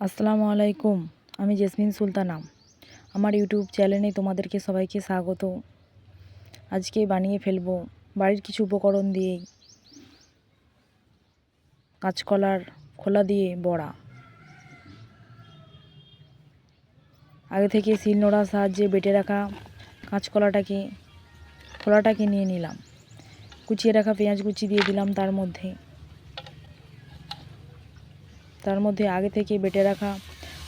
আসসালামু আলাইকুম, আমি জেসমিন সুলতানা। আমার ইউটিউব চ্যানেলে তোমাদেরকে সবাইকে স্বাগত। আজকে বানিয়ে ফেলব বাড়ির কিছু উপকরণ দিয়েই। কাঁচকলার খোলা দিয়ে বড়া। আগে থেকে শিলনোড়ার সাহায্যে বেটে রাখা কাঁচকলাটাকে, খোলাটাকে নিয়ে নিলাম। কুচিয়ে রাখা পেঁয়াজ কুচি দিয়ে দিলাম তার মধ্যে। তার মধ্যে আগে থেকে বেটে রাখা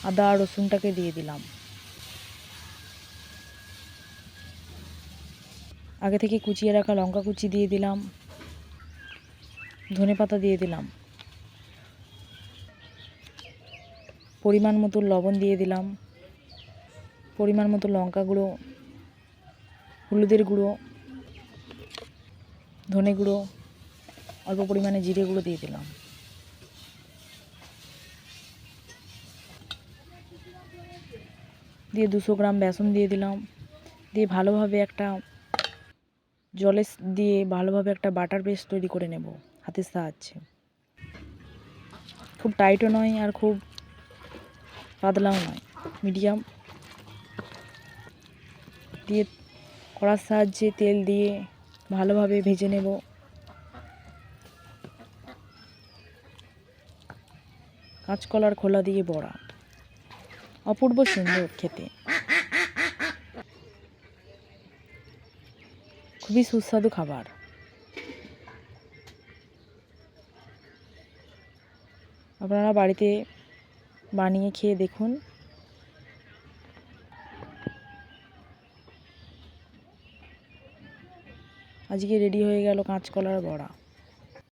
আদা রসুনটাকে দিয়ে দিলাম। আগে থেকে কুচিয়ে রাখা লঙ্কা কুচি দিয়ে দিলাম। ধনে পাতা দিয়ে দিলাম। পরিমাণ মতো লবণ দিয়ে দিলাম। পরিমাণ মতো লঙ্কা গুঁড়ো, হলুদের গুঁড়ো, ধনে গুঁড়ো, অল্প পরিমাণে জিরে গুঁড়ো দিয়ে দিলাম। দিয়ে দুশো গ্রাম বেসন দিয়ে দিলাম। দিয়ে ভালোভাবে একটা জলে দিয়ে ভালোভাবে একটা বাটার পেস্ট তৈরি করে নেব হাতের সাহায্যে। খুব টাইটও নয় আর খুব পাতলাও নয়, মিডিয়াম। দিয়ে কড়ার সাহায্যে তেল দিয়ে ভালোভাবে ভেজে নেব। কাঁচকলার খোলা দিয়ে বড়া। অপূর্ব সুন্দর খেতে। খুবই সুস্বাদু খাবার। আপনারা বাড়িতে বানিয়ে খেয়ে দেখুন। আজকে রেডি হয়ে গেল কাঁচকলার বড়া।